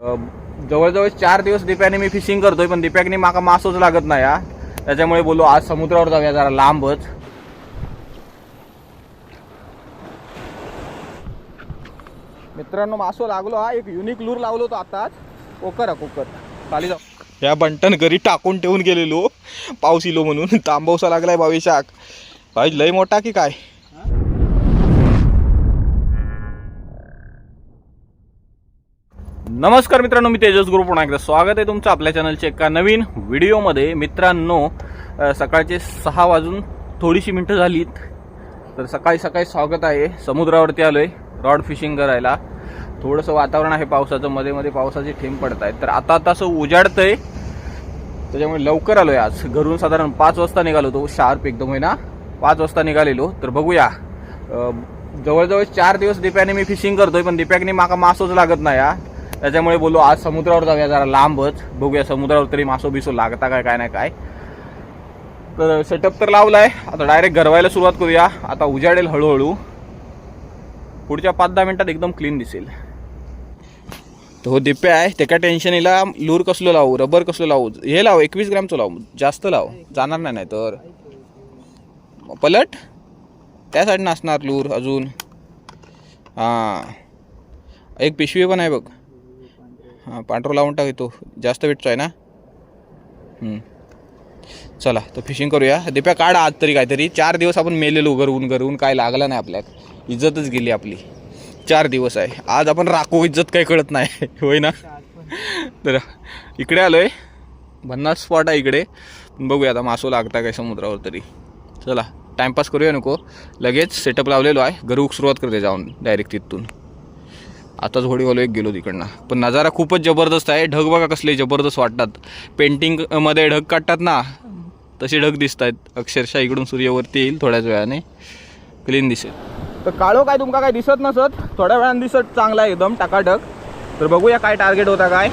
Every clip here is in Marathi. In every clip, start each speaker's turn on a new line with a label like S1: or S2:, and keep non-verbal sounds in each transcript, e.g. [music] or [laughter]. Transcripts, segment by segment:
S1: जवळजवळ चार दिवस दिप्याने मी फिशिंग करतोय पण दिप्याकने माका मासोच लागत नाही हा. त्याच्यामुळे बोलू आज समुद्रावर जाऊया जरा लांबच. मित्रांनो मासो लागलो हा. एक युनिक लूर लावलो तो आताच. कोकर हा कोकर. खाली जाऊ. या बंटन घरी टाकून ठेवून गेलेलो. पाऊस इलो म्हणून. [laughs] तांबवसा लागलाय बावीशाक भाई लय मोठा की काय? नमस्कार मित्रांनो मी तेजस गुरु. पुन्हा एकदा स्वागत आहे तुमचं आपल्या चॅनलच्या एका नवीन व्हिडिओमध्ये. मित्रांनो सकाळचे सहा वाजून थोडीशी मिनटं झालीत. तर सकाळी सकाळी स्वागत आहे. समुद्रावरती आलोय रॉड फिशिंग करायला. थोडंसं वातावरण आहे पावसाचं मध्ये मध्ये पावसाचे थेंब पडत आहेत तर आता आता असं उजाडतंय. त्याच्यामुळे लवकर आलोय आज. घरून साधारण पाच वाजता निघालो तो शार्प एकदम आहे ना पाच वाजता निघालेलो. तर बघूया. जवळजवळ चार दिवस दिप्याने मी फिशिंग करतोय पण दिप्याकने माका मासोच लागत नाही हा. त्याच्यामुळे बोललो आज समुद्रावर जाऊया जरा लांबच. बघूया समुद्रावर तरी मासो बिसो लागता काय काय नाही काय. तर सेटअप तर लावलाय. आता डायरेक्ट गरवायला सुरुवात करूया. आता उजाडेल हळूहळू. पुढच्या पाच दहा मिनिटात एकदम क्लीन दिसेल. तो हो दिप्या आहे त्याच्या टेन्शनीला लूर कसलो लावू? रबर कसलो लावू? हे लाव एकवीस ग्रॅमचं लावू. जास्त लाव. जाणार नाही नाही तर पलट. त्या साईडनं असणार लूर अजून. हां. एक पिशवी पण आहे बघ. हां पांढरं लावून टाक तो जास्त भेटतो आहे ना. चला तर फिशिंग करूया. दिप्या काढ आज तरी काहीतरी. चार दिवस आपण मेलेलो गरवून गरवून काय लागलं नाही आपल्यात. इज्जतच गेली आपली. चार दिवस आहे. आज आपण राखू इज्जत काही कळत नाही. [laughs] होय ना? तर इकडे आलोय. भन्नास स्पॉट आहे इकडे. बघूया आता मासो लागता काय समुद्रावर तरी. चला टाइमपास करूया नको. लगेच सेटअप लावलेलो आहे. गरुक सुरुवात करते जाऊन. डायरेक्ट तिथून. आताच होडीवालो एक गेलो तिकडनं. पण नजारा खूपच जबरदस्त आहे. ढग बघा कसले जबरदस्त वाटतात. पेंटिंगमध्ये ढग काढतात ना तसे ढग दिसत आहेत अक्षरशः इकडून सूर्यवरती येईल थोड्याच वेळाने. क्लीन दिसेल. तर काळो काय तुमका काय दिसत नसत. थोड्या वेळाने दिसत चांगला आहे एकदम टाकाटक तर बघूया काय टार्गेट होता काय.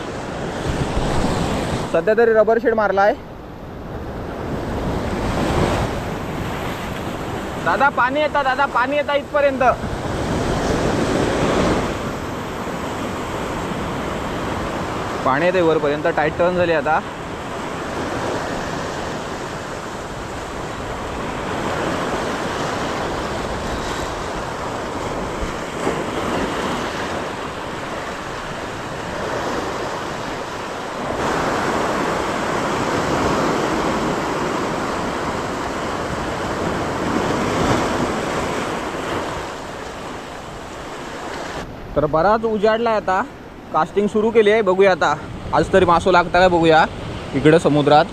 S1: सध्या तरी रबर शेड मारला आहे दादा पाणी येतं दादा पाणी येतं इथपर्यंत. पाणी येते वरपर्यंत. टाईट टर्न झाली आता. तर बराच उजाडला आहे आता. कास्टिंग सुरू केली आहे. बघूया आता. आज तरी मासो लागता काय बघूया. इकडे समुद्रात.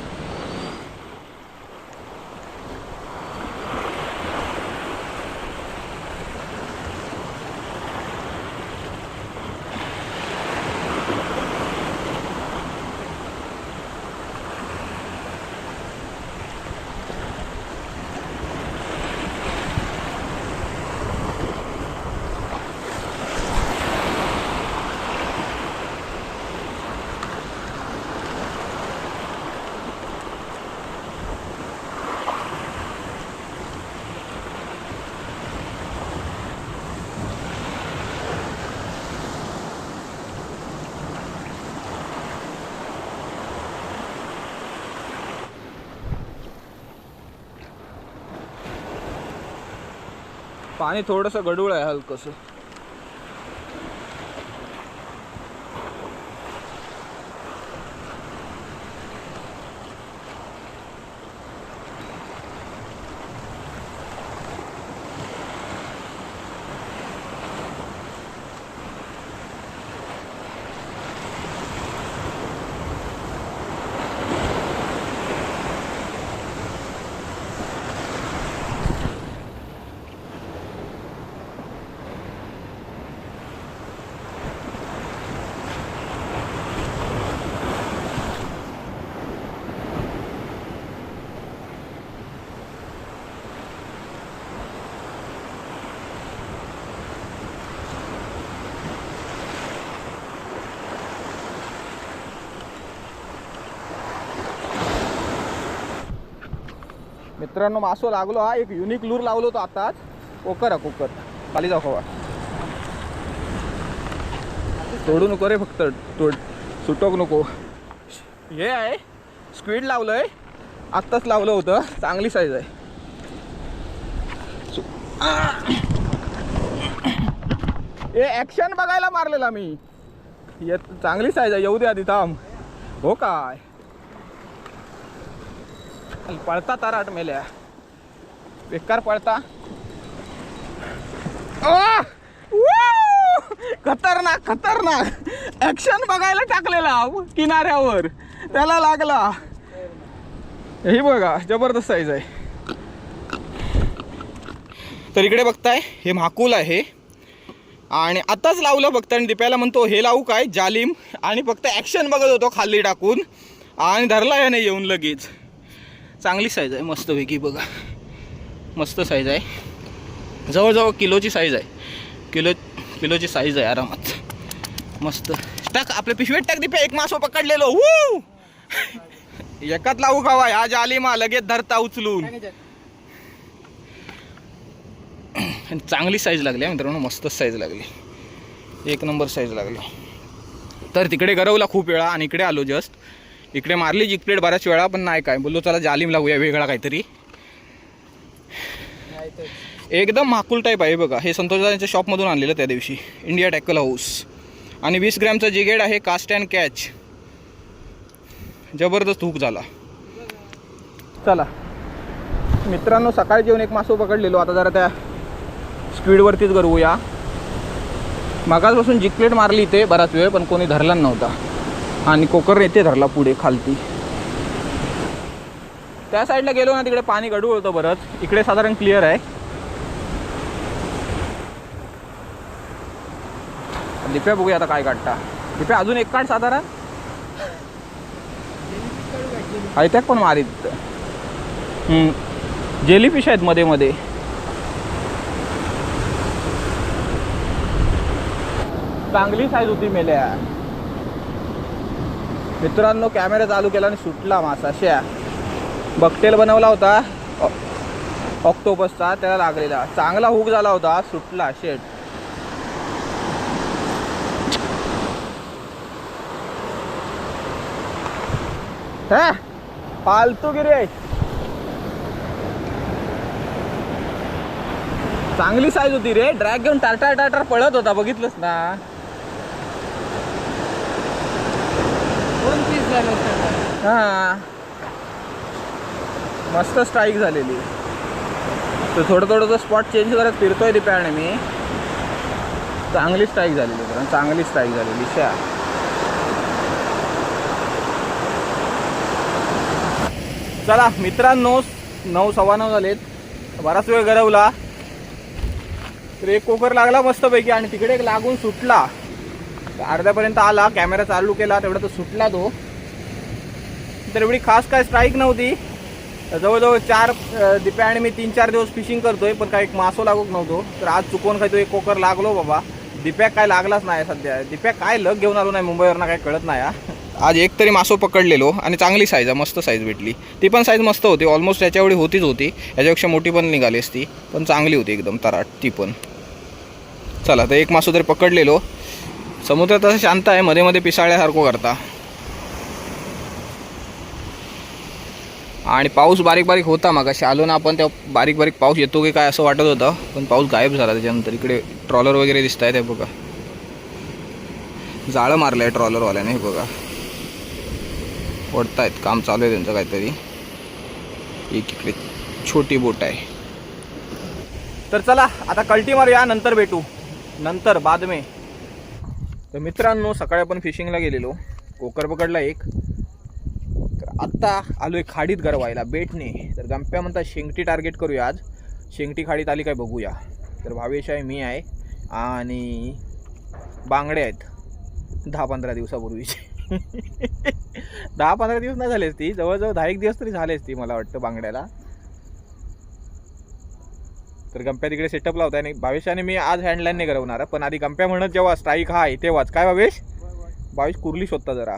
S1: पाणी थोडंसं गडूळ आहे हलकंसं. मित्रांनो मासो लागलो हा एक युनिक लूर लावलो होतो आताच. कोकर हा कोकर. खाली जाऊ खवा. तोडू नको रे फक्त तोड सुटोक नको. हे आहे स्क्वीड लावलंय. आत्ताच लावलं होतं चांगली साईज आहे. सु- ए ॲक्शन बघायला मारलेला मी. येत चांगली साईज आहे येऊ दे आधी थांब. हो काय? पळता ಪಳ್ತಾ मेल्या. बेकार पळता. आह! वू! खतरनाक खतरनाक. ॲक्शन बघायला टाकलेला किनाऱ्यावर. त्याला लागला. हे बघा जबरदस्त साईज आहे. तर इकडे बघताय हे म्हाकूल आहे. आणि आताच लावलं फक्त आणि दिप्याला म्हणतो हे लावू काय? जालिम. आणि फक्त ॲक्शन बघत होतो खाली टाकून. आणि धरला याने येऊन लगेच. चांगली साईज आहे मस्तपैकी बघा. मस्त साईज आहे. जवळजवळ किलोची साईज आहे. किलो किलोची साईज आहे आरामात. मस्त. टाक आपल्या पिशवीत टाक दिप्या एक मासो पकडलेलो. हू एकात लावू खावा हा जालिमा लगेच धरता उचलून. आणि चांगली साईज लागली मित्रांनो मस्त साईज लागली. एक नंबर साईज लागली. तर तिकडे गरवला खूप वेळा आणि इकडे आलो जस्ट इकडे मारली जिक प्लेट बऱ्याच वेळा पण नाही काय. बोललो चला जालीम लावूया वेगळा काहीतरी. एकदम माकुल टाईप आहे बघा. हे संतोषदाच्या शॉपमधून आणलेलं त्या दिवशी. इंडिया टॅकल हाऊस आणि वीस ग्रॅमचं जिगेड आहे कास्ट अँड कॅच जबरदस्त हुक झाला. चला. मित्रांनो सकाळी जेवण एक मासो पकडलेलो. आता जरा त्या स्पीडवरतीच करूया मागासपासून जिकलेट मारली इथे बराच वेळ पण कोणी धरला नव्हता. आणि कोकर येते धरला पुढे खालती. त्या साईडला गेलो ना तिकडे पाणी गडू होतं बरंच. इकडे साधारण क्लिअर आहे. दिप्या बघूया आता काय काढता. दिप्या अजून एक काढ साधारण. आयत्याक पण मारीत. जेली फिश आहेत मध्ये मध्ये. चांगली साईज होती मेल्या. मित्रांनो कॅमेरा चालू केला आणि सुटला मासा अशा बकटेल बनवला होता. ऑ- ऑक्टोपसचा त्याला लागलेला. चांगला हुक झाला होता सुटला शेट हा फालतू गिरे चांगली साईज होती रे. ड्रॅग घेऊन टाटा टाटार पळत होता बघितलंस ना?
S2: दोन पीस झालं
S1: हां. मस्त स्ट्राईक झालेली. तर थोडं थोडं स्पॉट चेंज करत फिरतोय दिप्याने मी. चांगली स्ट्राईक झालेली कारण चांगली स्ट्राईक झालेली. शा. चला मित्रांनो नऊ सव्वा नऊ झालेत. बराच वेळ गरवला. तर एक कोकर लागला मस्तपैकी आणि तिकडे एक लागून सुटला. अर्ध्यापर्यंत आला कॅमेरा चालू केला तेवढा तो सुटला तो. तर एवढी खास काय स्ट्राईक नव्हती. जवळजवळ चार दिप्या आणि मी तीन चार दिवस फिशिंग करतोय पण काही मासो लागूक नव्हतो. तर आज चुकवून काही तो एक कोकर लागलो बाबा. दिप्या काय लागलाच नाही सध्या. दिप्या काय लग घेऊन आलो नाही मुंबईवरनं काय कळत नाही आज एक तरी मासो पकडलेलो आणि चांगली साईज आहे मस्त साईज भेटली. ती पण साईज मस्त होती. ऑलमोस्ट याच्यावेळी होतीच होती. याच्यापेक्षा मोठी पण निघाली असती. पण चांगली होती एकदम तराट ती पण. चला तर एक मासो तरी पकडलेलो. समुद्र तसं शांत आहे मध्ये मध्ये पिसाळ्यासारखं करता. आणि पाऊस बारीक बारीक होता मागाशी. आलो ना आपण त्या बारीक बारीक पाऊस येतो की काय असं वाटत होतं. पण पाऊस गायब झाला त्याच्यानंतर. इकडे ट्रॉलर वगैरे दिसत आहे ते बघा. जाळं मारलं आहे ट्रॉलरवाल्याने हे बघा. ओढतायत काम चालू आहे त्यांचं काहीतरी. एक इकडे छोटी बोट आहे. तर चला आता कल्टी मारूया नंतर भेटू. नंतर बाद में. तर मित्रांनो सकाळी आपण फिशिंगला गेलेलो. कोकर पकडला एक. तर आत्ता आलो एक खाडीत गरवायला बेटने तर गंप्या म्हणतात शेंगटी टार्गेट करूया आज. शेंगटी खाडीत आली काय बघूया. तर भावेश आहे मी आहे. आणि बांगडे आहेत. दहा पंधरा दिवसापूर्वीचे. [laughs] दहा पंधरा दिवस नाही झाले ती. जवळजवळ दहा एक दिवस तरी झालेच ती मला वाटतं बांगड्याला. तर गंप्या तिकडे सेटअप लावताय आणि भावेशाने मी आज हँडलाईनने करवणार पण आधी गंप्या म्हणत जेव्हा स्ट्राईक हाय तेव्हाच काय भावेश? भावेश कुर्ली शोधता जरा.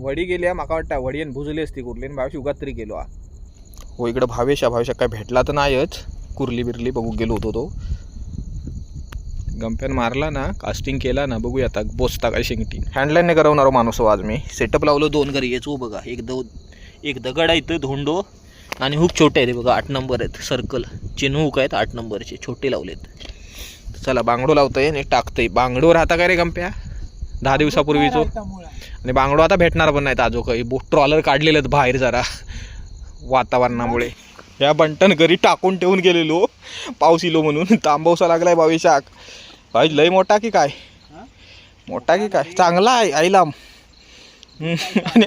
S1: वडी गेली आहे माका वाटतं वडी भुजली असती कुर्ली आणि भावेश उगात तरी गेलो हा. हो इकडं भावेश हा भावेश काय भेटला तर नाहीच कुर्ली बिरली बघू गेलो होतो तो. गंप्यान मारला ना कास्टिंग केला ना बघूया आता बोचता काय शेंगटी हँडलाईनने करवणार हो माणूस हो आज मी. सेटअप लावलो दोन घरी याचो हो बघा. एक दो एक दगड आहे इथं धोंडो. आणि हुक छोटे आहेत हे बघा आठ नंबर आहेत. सर्कल चिन्ह हुक आहेत आठ नंबरचे छोटे लावलेत. चला बांगडो लावतोय आणि टाकतोय. बांगडो राहता काय रे गंप्या? दहा दिवसापूर्वीचो आणि बांगडो आता भेटणार पण नाहीत आजो काही. बोट ट्रॉलर काढलेलं आहेत बाहेर जरा. वातावरणामुळे. या बंटन घरी टाकून ठेवून गेलेलो. पाऊस इलो म्हणून. तांबवसा लागलाय बावीशाक भाई लय मोठा की काय? मोठा की काय? चांगला आहे आईला आणि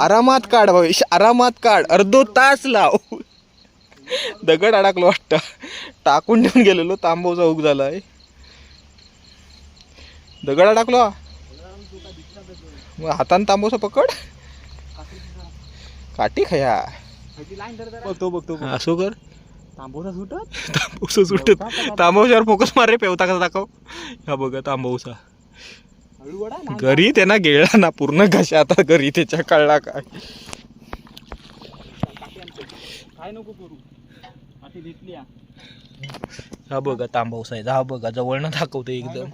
S1: आरामात काढ भविष्य आरामात काढ. अर्धो तास लाव. दगड अडकलो वाटतं. टाकून ठेवून गेलेलो तांबवचा हुक झालाय. दगड अडकलो? मग हातान तांबवसा पकड. काठी खया.
S2: बघतो बघतो
S1: असो कर.
S2: तांबोसा सुटत?
S1: तांबवसा सुटत. तांबवशावर फोकस मार रे पेवता कसा दाखव. हा बघा तांबवसा घरी त्यांना गेला ना पूर्ण घशा आता घरी त्याच्या कळला काय.
S2: काय नको करू. अशी दिसली हा.
S1: बघा तांबवसा आहे हा बघा जवळनं दाखवतो
S2: काय
S1: एकदम.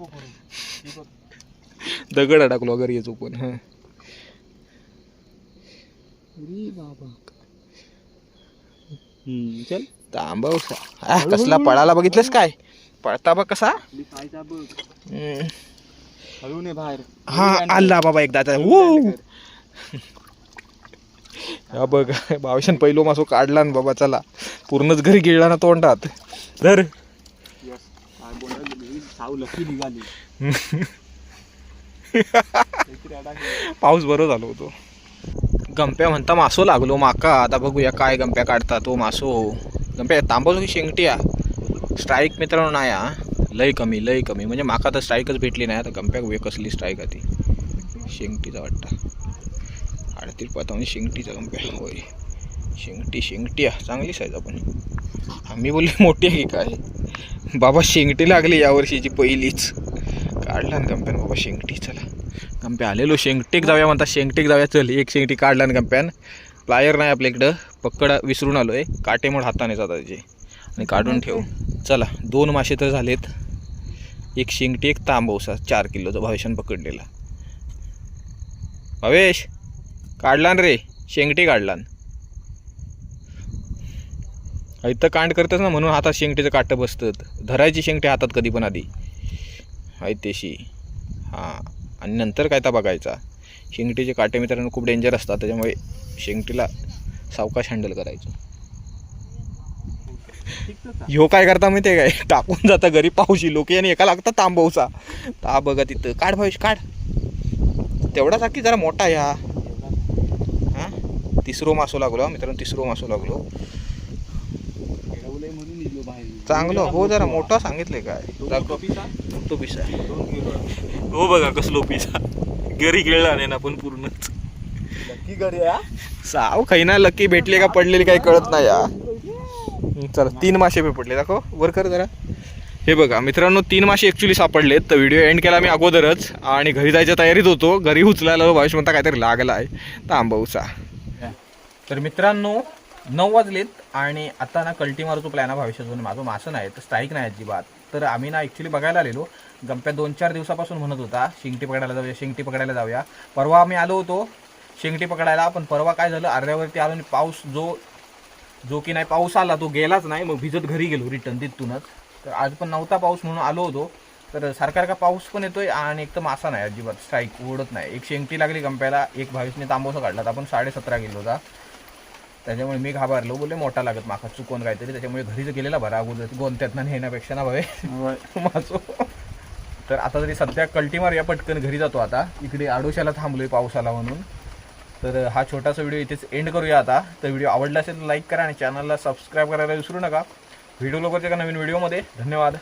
S1: दगड अडकलो घरी येतो पण हा.
S2: चल.
S1: तांबवसा आ, कसला पळाला बघितलंस काय? पळता बघ कसा?
S2: बघ.
S1: हम्म.
S2: हळू ने बाहेर
S1: हा आला बाबा एकदा आता. [laughs] हा बघ बावशान पहिलो मासो काढला ना बाबा चला. पूर्णच घरी गिळला ना तोंडात.
S2: अडकलं.
S1: पाऊस बरो झालो होतो. गंप्या म्हणता मासो लागलो माका. आता बघूया काय गंप्या काढता तो मासो. गंप्या तांबवतो की शेंगटिया. स्ट्राईक मित्रांनो नाही लय कमी लय कमी. म्हणजे माका तर स्ट्राईकच भेटली नाही आता गंप्याक वे कसली स्ट्राईक आहे ती शेंगटीचा वाटतं आडतील पाहता म्हणजे शेंगटीचा गंप्या होय. शेंगटी शेंगटिया चांगली साईज आपण. आम्ही बोलले मोठी आहे की काय? बाबा शेंगटी लागली यावर्षीची पहिलीच. काढला ना गंप्यान बाबा शेंगटी. चला. गंप्या आलेलो. शेंगटेक जाऊया म्हणता शेंगटेक जाऊया. चल एक शेंगटी काढला ना गंप्यान प्लायर नाही आपल्या इकडं. पक्कड विसरून आलोय. काटे मोड हाताने जातात त्याचे आणि काढून ठेव. चला दोन मासे तर झालेत. एक शेंगटी एक तांबवसा चार किलोचा भावेशान पकडलेला. भावेश काढलान रे शेंगटी काढलान. इथं कांड करतच ना म्हणून हातात शेंगटीचं काटं बसतं धरायची शेंगटी हातात कधी पण आधी. ऐतेशी हां आणि नंतर काय तर बघायचा? शेंगटीचे काटे मित्रांनो खूप डेंजर असतात त्याच्यामुळे शेंगटीला सावकाश हँडल करायचं. ह्यो काय करता माहिती आहे काय? [laughs] टाकून जाता घरी पावशी लोक आणि एका लागता तांबवसा. ता बघा तिथं. काढ भावेश काढ. तेवढा की जरा मोठा आहे हा. तिसरो मासो लागलो मित्रांनो तिसरो मासो लागलो. चांगलं. हो जरा मोठा. सांगितले काय? तो पिसा? हो बघा कसलो पिसा. घरी गिळला नाही ना पण पूर्णच. साव खैना लकी भेटले का पडलेली काही कळत नाही या चला तीन मासे पडले दाखव. वर कर जरा. हे बघा मित्रांनो तीन मासे ॲक्च्युली सापडलेत. तर व्हिडिओ एंड केला मी अगोदरच. आणि घरी जायच्या तयारीत होतो. घरी उचलायला भावेश म्हणता काहीतरी लागला आहे तांबवसा तर मित्रांनो नऊ वाजलेत आणि आता ना कल्टी मारूचो प्लॅन आहे भविष्यातून माझं मासं नाही तर स्ट्राईक नाही अजिबात. तर आम्ही ना ॲक्च्युली बघायला आलेलो. गंप्या दोन चार दिवसापासून म्हणत होता शिंगटी पकडायला जाऊया शिंगटी पकडायला जाऊया. परवा आम्ही आलो होतो शिंगटी पकडायला. पण परवा काय झालं अर्ध्यावरती आलो आणि पाऊस जो जो की नाही पाऊस आला तो गेलाच नाही. मग भिजत घरी गेलो रिटर्न तिथूनच. तर आज पण नव्हता पाऊस म्हणून आलो होतो. तर सारखा पाऊस पण येतोय आणि एक तर मासा नाही अजिबात. स्ट्राईक ओढत नाही. एक शेंगटी लागली गंप्याला एक भावीसने तांबोसा काढला आपण साडे सतरा किलोचा त्याच्यामुळे मी घाबरलो. बोलले मोठा लागत माका चुकून काहीतरी. त्याच्यामुळे घरीच गेलेला बरा अगोदर. गोंत्यात नेण्यापेक्षा ना भावे. [laughs] मासो. तर आता तरी सध्या कल्टी मारूया पटकन घरी जातो आता. इकडे आडोशाला थांबलोय पावसाला म्हणून. तर हा छोटासा व्हिडिओ इथेच एंड करूया आता. तर व्हिडिओ आवडला असेल तर लाईक करा आणि चॅनलला सबस्क्राईब करायला विसरू नका. व्हिडिओ लवकरच्या एका नवीन व्हिडिओमध्ये धन्यवाद.